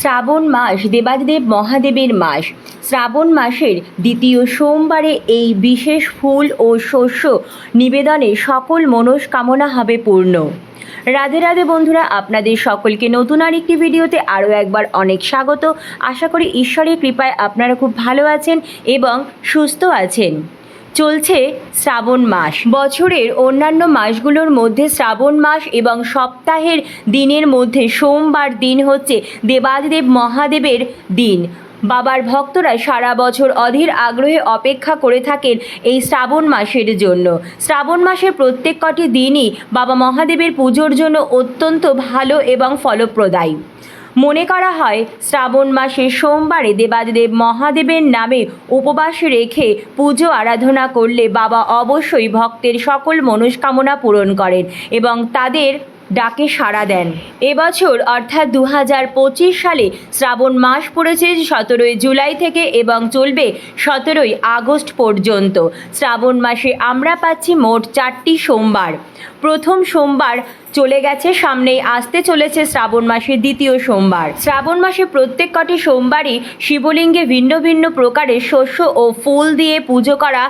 শ্রাবণ মাস দেবাদিদেব মহাদেবের মাস। শ্রাবণ মাসের দ্বিতীয় সোমবারে এই বিশেষ ফুল ও শস্য নিবেদনে সকল মনস্কামনা হবে পূর্ণ। রাধে রাধে বন্ধুরা, আপনাদের সকলকে নতুন আর একটি ভিডিওতে আরও একবার অনেক স্বাগত। আশা করি ঈশ্বরের কৃপায় আপনারা খুব ভালো আছেন এবং সুস্থ আছেন। চলছে শ্রাবণ মাস। বছরের অন্যান্য মাসগুলোর মধ্যে শ্রাবণ মাস এবং সপ্তাহের দিনের মধ্যে সোমবার দিন হচ্ছে দেবাদিদেব মহাদেবের দিন। বাবার ভক্তরা সারা বছর অধীর আগ্রহে অপেক্ষা করে থাকেন এই শ্রাবণ মাসের জন্য। শ্রাবণ মাসের প্রত্যেক কটি দিনই বাবা মহাদেবের পুজোর জন্য অত্যন্ত ভালো এবং ফলপ্রদায়ী। মনে করা হয়, শ্রাবণ মাসে সোমবারে দেবাদেব মহাদেবের নামে উপবাস রেখে পুজো আরাধনা করলে বাবা অবশ্যই ভক্তের সকল মনস্কামনা পূরণ করেন এবং তাদের ডাকে সাড়া দেন। এবছর অর্থাৎ দু হাজার পঁচিশ সালে শ্রাবণ মাস পড়েছে সতেরোই জুলাই থেকে এবং চলবে সতেরোই আগস্ট পর্যন্ত। শ্রাবণ মাসে আমরা পাচ্ছি মোট চারটি সোমবার। প্রথম সোমবার চলে গেছে, সামনেই আসতে চলেছে শ্রাবণ মাসের দ্বিতীয় সোমবার। শ্রাবণ মাসে প্রত্যেক কটি সোমবারই শিবলিঙ্গে ভিন্ন ভিন্ন প্রকারের শস্য ও ফুল দিয়ে পুজো করা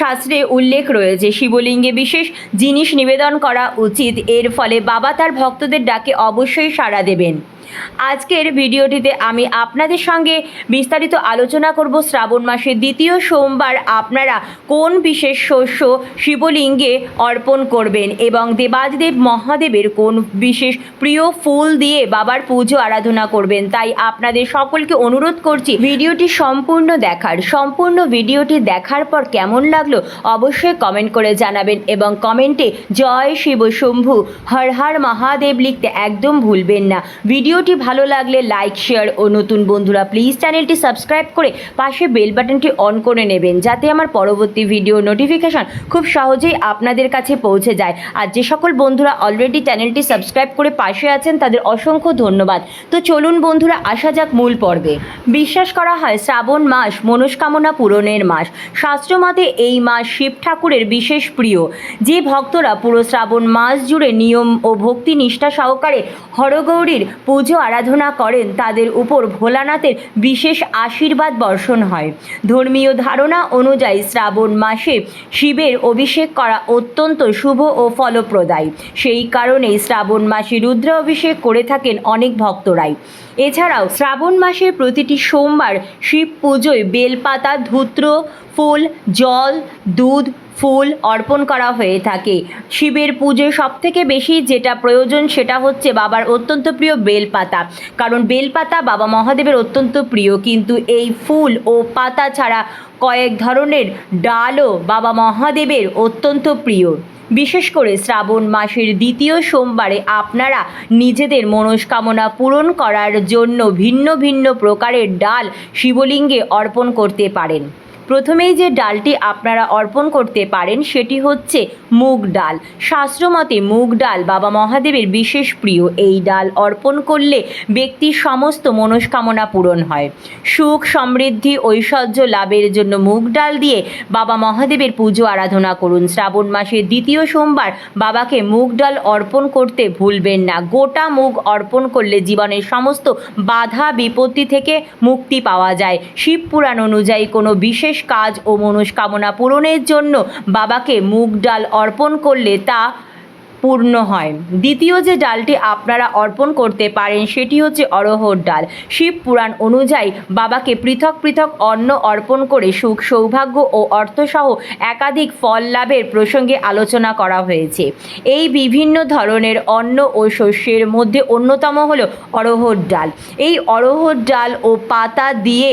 শাস্ত্রে উল্লেখ রয়েছে, শিবলিঙ্গে বিশেষ জিনিস নিবেদন করা উচিত। এর ফলে বাবা তার ভক্তদের ডাকে অবশ্যই সাড়া দেবেন। আজকের ভিডিওটিতে আমি আপনাদের সঙ্গে বিস্তারিত আলোচনা করব শ্রাবণ মাসের দ্বিতীয় সোমবার আপনারা কোন বিশেষ শস্য শিবলিঙ্গে অর্পণ করবেন এবং দেবাদিদেব মহাদেবের কোন বিশেষ প্রিয় ফুল দিয়ে বাবার পুজো আরাধনা করবেন? তাই আপনাদের সকলকে অনুরোধ করছি ভিডিওটি সম্পূর্ণ দেখার। সম্পূর্ণ ভিডিওটি দেখার পর কেমন লাগল অবশ্যই কমেন্ট করে জানাবেন এবং কমেন্টে জয় শিব শম্ভু, হর হর মহাদেব লিখতে একদম ভুলবেন না। ভিডিওটি ভালো লাগলে লাইক শেয়ার ও নতুন বন্ধুরা প্লিজ চ্যানেলটি সাবস্ক্রাইব করে পাশে বেল বাটনটি অন করে নেবেন, যাতে আমার পরবর্তী ভিডিও নোটিফিকেশান খুব সহজেই আপনাদের কাছে পৌঁছে যায়। আর যে সকল বন্ধুরা অলরেডি চ্যানেলটি সাবস্ক্রাইব করে পাশে আছেন, তাদের অসংখ্য ধন্যবাদ। তো চলুন বন্ধুরা, আসা যাক মূল পর্বে। বিশ্বাস করা হয় শ্রাবণ মাস মনস্কামনা পূরণের মাস। শাস্ত্রমতে এই মাস শিব ঠাকুরের বিশেষ প্রিয়। যে ভক্তরা পুরো শ্রাবণ মাস জুড়ে নিয়ম ও ভক্তি নিষ্ঠা সহকারে হরগৌরীর পুজো আরাধনা করেন, তাদের উপর ভোলানাথের বিশেষ আশীর্বাদ বর্ষণ হয়। ধর্মীয় ধারণা অনুযায়ী শ্রাবণ মাসে শিবের অভিষেক করা অত্যন্ত শুভ ও ফলপ্রদায়ী। সেই কারণেই শ্রাবণ মাসে রুদ্র অভিষেক করে থাকেন অনেক ভক্তরাই। এছাড়াও শ্রাবণ মাসের প্রতিটি সোমবার শিব পুজোয় বেলপাতা, ধূত্র, ফুল, জল, দুধ, ফুল অর্পণ করা হয়ে থাকে। শিবের পুজোয় সবথেকে বেশি যেটা প্রয়োজন সেটা হচ্ছে বাবার অত্যন্ত প্রিয় বেলপাতা। কারণ বেলপাতা বাবা মহাদেবের অত্যন্ত প্রিয়, কিন্তু এই ফুল ও পাতা ছাড়া কয়েক ধরনের ডালও বাবা মহাদেবের অত্যন্ত প্রিয়। বিশেষ করে শ্রাবণ মাসের দ্বিতীয় সোমবারে আপনারা নিজেদের মনস্কামনা পূরণ করার জন্য ভিন্ন ভিন্ন প্রকারের ডাল শিবলিঙ্গে অর্পণ করতে পারেন। প্রথমেই যে ডালটি আপনারা অর্পণ করতে পারেন সেটি হচ্ছে মুগ ডাল। শাস্ত্রমতে মুগ ডাল বাবা মহাদেবের বিশেষ প্রিয়। এই ডাল অর্পণ করলে ব্যক্তির সমস্ত মনস্কামনা পূরণ হয়। সুখ, সমৃদ্ধি, ঐশ্বর্য লাভের জন্য মুগ ডাল দিয়ে বাবা মহাদেবের পুজো আরাধনা করুন। শ্রাবণ মাসের দ্বিতীয় সোমবার বাবাকে মুগ ডাল অর্পণ করতে ভুলবেন না। গোটা মুগ অর্পণ করলে জীবনের সমস্ত বাধা, বিপত্তি থেকে মুক্তি পাওয়া যায়। শিব পুরাণ অনুযায়ী কোনো বিশেষ কাজ ও মনস্কামনা পূরণের জন্য বাবাকে মুগ ডাল অর্পণ করলে তা পূর্ণ হয়। দ্বিতীয় যে ডালটি আপনারা অর্পণ করতে পারেন, সেটি হচ্ছে অরহর ডাল। শিব পুরাণ অনুযায়ী বাবাকে পৃথক পৃথক অন্ন অর্পণ করে সুখ, সৌভাগ্য ও অর্থসহ একাধিক ফল লাভের প্রসঙ্গে আলোচনা করা হয়েছে। এই বিভিন্ন ধরনের অন্ন ও শস্যের মধ্যে অন্যতম হলো অরহর ডাল। এই অরহর ডাল ও পাতা দিয়ে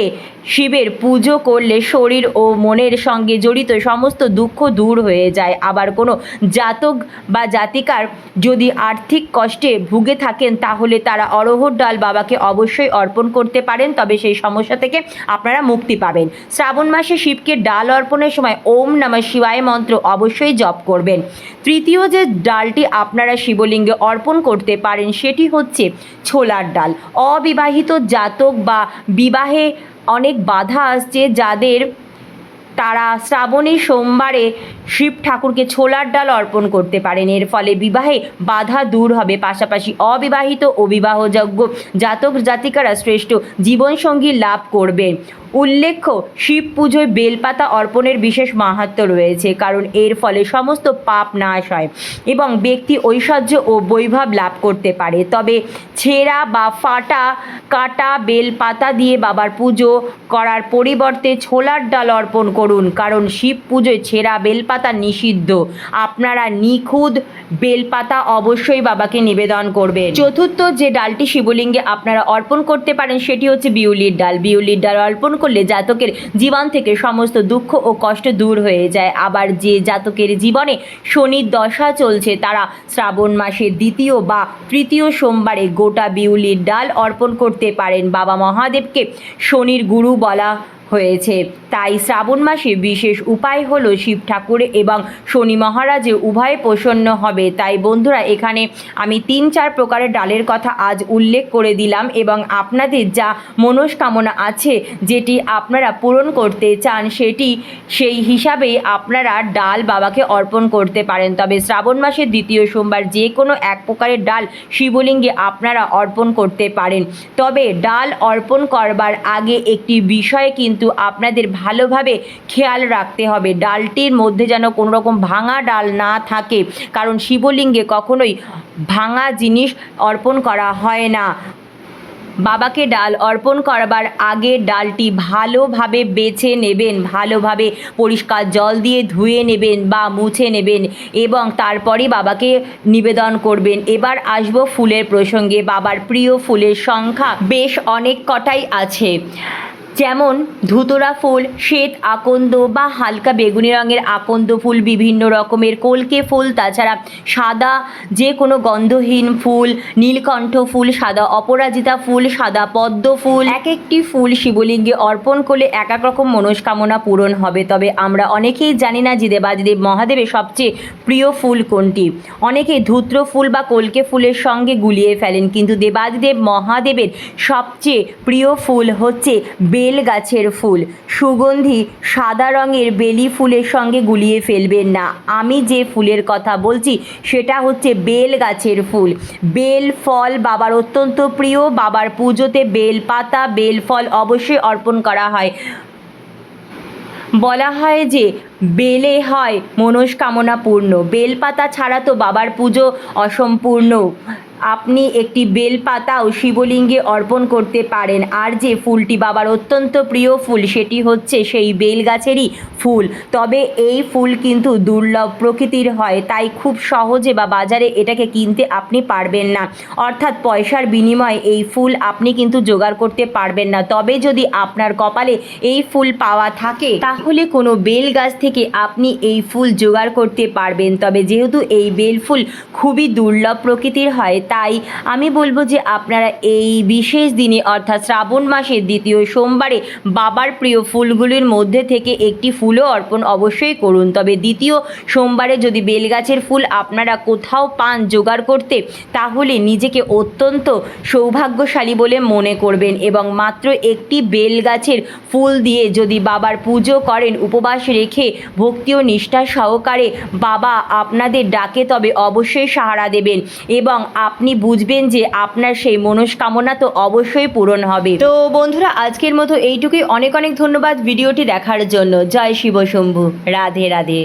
শিবের পুজো করলে শরীর ও মনের সঙ্গে জড়িত সমস্ত দুঃখ দূর হয়ে যায়। আবার কোনো জাতক বা জাতিকার যদি আর্থিক কষ্টে ভুগে থাকেন, তাহলে তারা অরহর ডাল বাবাকে অবশ্যই অর্পণ করতে পারেন, তবে সেই সমস্যা থেকে আপনারা মুক্তি পাবেন। শ্রাবণ মাসে শিবকে ডাল অর্পণের সময় ওম নমঃ শিবায় মন্ত্র অবশ্যই জপ করবেন। তৃতীয় যে ডালটি আপনারা শিবলিঙ্গে অর্পণ করতে পারেন, সেটি হচ্ছে ছোলার ডাল। অবিবাহিত জাতক বা বিবাহে অনেক বাধা আসছে, যাদের তারা শ্রাবণী সোমবারে শিব ঠাকুরকে ছোলার ডাল অর্পণ করতে পারেন। এর ফলে বিবাহে বাধা দূর হবে, পাশাপাশি অবিবাহিত ও বিবাহযোগ্য জাতক জাতিকারা শ্রেষ্ঠ জীবনসঙ্গী লাভ করবেন উল্লেখ্য, শিব পুজোয় বেলপাতা অর্পণের বিশেষ মাহাত্ম রয়েছে, কারণ এর ফলে সমস্ত পাপ নাশ হয় এবং ব্যক্তি ঐশ্বর্য ও বৈভব লাভ করতে পারে। তবে ছেঁড়া বা ফাটা, কাটা বেলপাতা দিয়ে বাবার পুজো করার পরিবর্তে ছোলার ডাল অর্পণ করুন, কারণ শিব পুজোয় ছেঁড়া বেলপাতা নিষিদ্ধ। আপনারা নিখুঁত বেলপাতা অবশ্যই বাবাকে নিবেদন করবেন। চতুর্থ যে ডালটি শিবলিঙ্গে আপনারা অর্পণ করতে পারেন, সেটি হচ্ছে বিউলির ডাল। বিউলির ডাল অর্পণ করলে জাতকের জীবন থেকে সমস্ত দুঃখ ও কষ্ট দূর হয়ে যায়। আবার যে জাতকের জীবনে শনির দশা চলছে, তারা শ্রাবণ মাসের দ্বিতীয় বা তৃতীয় সোমবারে গোটা বিউলির ডাল অর্পণ করতে পারেন। বাবা মহাদেবকে শনির গুরু বলা হয়েছে। তাই শ্রাবণ মাসে বিশেষ উপায় হলো শিব ঠাকুর এবং শনি মহারাজে উভয় প্রসন্ন হবে। তাই বন্ধুরা, এখানে আমি তিন চার প্রকারের ডালের কথা আজ উল্লেখ করে দিলাম এবং আপনাদের যা মনস্কামনা আছে যেটি আপনারা পূরণ করতে চান সেটি সেই হিসাবেই আপনারা ডাল বাবাকে অর্পণ করতে পারেন। তবে শ্রাবণ মাসের দ্বিতীয় সোমবার যে কোনো এক প্রকারের ডাল শিবলিঙ্গে আপনারা অর্পণ করতে পারেন। তবে ডাল অর্পণ করবার আগে একটি বিষয় কিন্তু আপনাদের ভালোভাবে খেয়াল রাখতে হবে। ডালটির মধ্যে যেন কোনো রকম ভাঙা ডাল না থাকে। কারণ শিবলিঙ্গে কখনোই ভাঙা জিনিস অর্পণ করা হয় না। বাবাকে ডাল অর্পণ করবার আগে ডালটি ভালোভাবে বেছে নেবেন, ভালোভাবে পরিষ্কার জল দিয়ে ধুয়ে নেবেন বা মুছে নেবেন এবং তারপরে বাবাকে নিবেদন করবেন। এবার আসব ফুলের প্রসঙ্গে। বাবার প্রিয় ফুলের সংখ্যা। বেশ অনেক কটাই আছে। যেমন ধুতরা ফুল, শ্বেত আকন্দ বা হালকা বেগুনি রঙের আকন্দ ফুল, বিভিন্ন রকমের কলকে ফুল, তাছাড়া সাদা যে কোনো গন্ধহীন ফুল, নীলকণ্ঠ ফুল, সাদা অপরাজিতা ফুল, সাদা পদ্ম ফুল। এক একটি ফুল শিবলিঙ্গে অর্পণ করলে এক এক রকম মনস্কামনা পূরণ হবে। তবে আমরা অনেকেই জানি না যে দেবাদিদেব মহাদেবের সবচেয়ে প্রিয় ফুল কোনটি। অনেকে ধূত্র ফুল বা কলকে ফুলের সঙ্গে গুলিয়ে ফেলেন, কিন্তু দেবাদিদেব মহাদেবের সবচেয়ে প্রিয় ফুল হচ্ছে বেল গাছের ফুল। সুগন্ধি সাদা রঙের বেলি ফুলের সঙ্গে গুলিয়ে ফেলবেন না। আমি যে ফুলের কথা বলছি, সেটা হচ্ছে বেল গাছের ফুল। বেল ফল বাবার অত্যন্ত প্রিয়। বাবার পুজোতে বেল পাতা, বেল ফল অবশ্যই অর্পণ করা হয়। বলা হয় যে বেলে হয়, মনস্কামনা পূর্ণ। বেলপাতা ছাড়া তো বাবার পুজো অসম্পূর্ণ। আপনি একটি বেলপাতাও শিবলিঙ্গে অর্পণ করতে পারেন। আর যে ফুলটি বাবার অত্যন্ত প্রিয় ফুল, সেটি হচ্ছে সেই বেল গাছেরই ফুল। তবে এই ফুল কিন্তু দুর্লভ প্রকৃতির হয়, তাই খুব সহজে বা বাজারে এটাকে কিনতে আপনি পারবেন না। অর্থাৎ পয়সার বিনিময়ে এই ফুল আপনি কিন্তু জোগাড় করতে পারবেন না। তবে যদি আপনার কপালে এই ফুল পাওয়া থাকে, তাহলে কোনো বেল গাছ থেকে আপনি এই ফুল জোগাড় করতে পারবেন? তবে যেহেতু এই বেল ফুল খুবই দুর্লভ প্রকৃতির হয়, তাই আমি বলব যে আপনারা এই বিশেষ দিনে, অর্থাৎ শ্রাবণ মাসের দ্বিতীয় সোমবারে, বাবার প্রিয় ফুলগুলির মধ্যে থেকে একটি ফুলও অর্পণ অবশ্যই করুন। তবে দ্বিতীয় সোমবারে যদি বেলগাছের ফুল আপনারা কোথাও পান জোগাড় করতে, তাহলে নিজেকে অত্যন্ত সৌভাগ্যশালী বলে মনে করবেন এবং মাত্র একটি বেল গাছের ফুল দিয়ে যদি বাবার পুজো করেন, উপবাস রেখে ভক্তি ও নিষ্ঠা সহকারে বাবা আপনাদের ডাকে তবে অবশ্যই সাহারা দেবেন এবং আপনি বুঝবেন যে আপনার সেই মনস্কামনা তো অবশ্যই পূরণ হবে। তো বন্ধুরা, আজকের মতো এইটুকুই। অনেক অনেক ধন্যবাদ ভিডিওটি দেখার জন্য। জয় শিব শম্ভু রাধে রাধে।